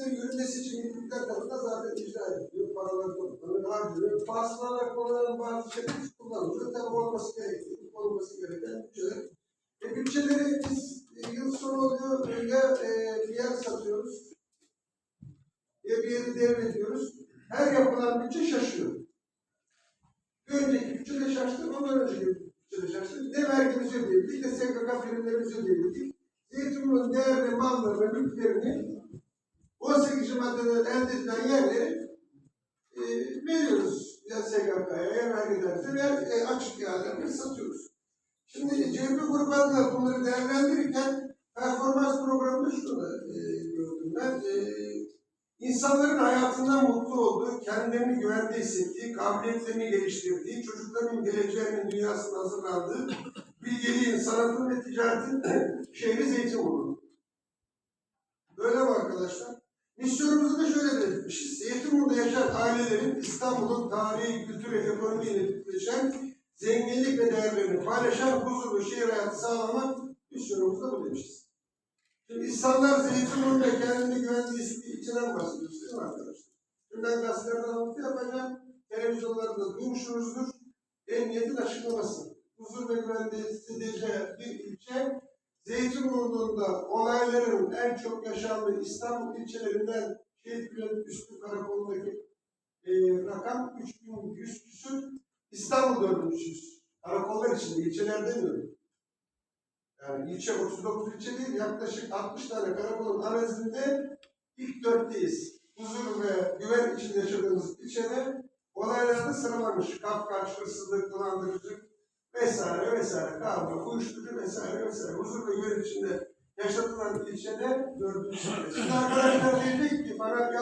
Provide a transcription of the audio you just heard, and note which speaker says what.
Speaker 1: hizmetlerin yürümesi için yetkililer tarafından zaten icra ediliyor. Paralar toplanıyor, harcıyor. Basılarak kullanılan bazı şeyler kullanılıyor. Tabii olması gerektiği, olması gereken bütçeler. E, bütçeleri biz e, yıl sonu oluyor, ya e, bir yer satıyoruz, ya bir yeri devrediyoruz. Her yapılan bütçe şaşıyor. Bir önceki bütçe de şaştı, ondan önceki bütçe de şaştı. Ne vergimizi ödeyebildik, ne SGK primlerimizi ödeyebildik. Zeytinburnu'nun değerli malları ve mülklerini 18. maddeden elde edilen yerleri e, veriyoruz. Ya SGK'ya ya vergilerse ve e, açık ihalelerini satıyoruz. Şimdi CHP grubu adına bunları değerlendirirken performans programında şunu e, gördüm ben. E, insanların hayatından mutlu olduğu, kendilerini güvende hissettiği, kabiliyetlerini geliştirdiği, çocukların geleceğinin dünyasına hazırlandığı bilgeliğin, sanatın ve ticaretin şehri Zeytinburnu. Böyle mi arkadaşlar? Misyonumuzu da şöyle belirtmişiz. Zeytinburnu'da yaşayan ailelerin İstanbul'un tarihi, kültürü, ekonomiyle bütünleşen zenginlik ve değerlerini paylaşan huzurlu şehir hayatı sağlamak misyonumuz da bu demişiz. Şimdi insanlar Zeytinburnu'nda kendini güvende hissettiği içinden bahsediyoruz değil mi arkadaşlar? Şimdi ben gazetelerden alıntı yapacağım. Televizyonlarda duymuşsunuzdur. Emniyetin açıklaması. Huzur ve güvende hissedeceği bir ilçe Zeytinburnu'nda olayların en çok yaşandığı İstanbul ilçelerinden Şehit Üstü Karakolu'ndaki e, rakam 3100 küsur. İstanbul dördüncüsüyüz. Karakollar içinde, ilçeler demiyorum. Yani ilçe 39 ilçe değil, yaklaşık 60 tane karakolun arazinde ilk dörtteyiz. Huzur ve güven içinde yaşadığımız ilçede olaylarda sıralamış. Kapkaç, hırsızlık, dolandırıcılık, vesaire vesaire kavga, uyuşturucu vesaire vesaire huzurlu yönetimde yaşatılan ilçede dördüncü sırada. Şimdi arkadaşlar diyecek ki bana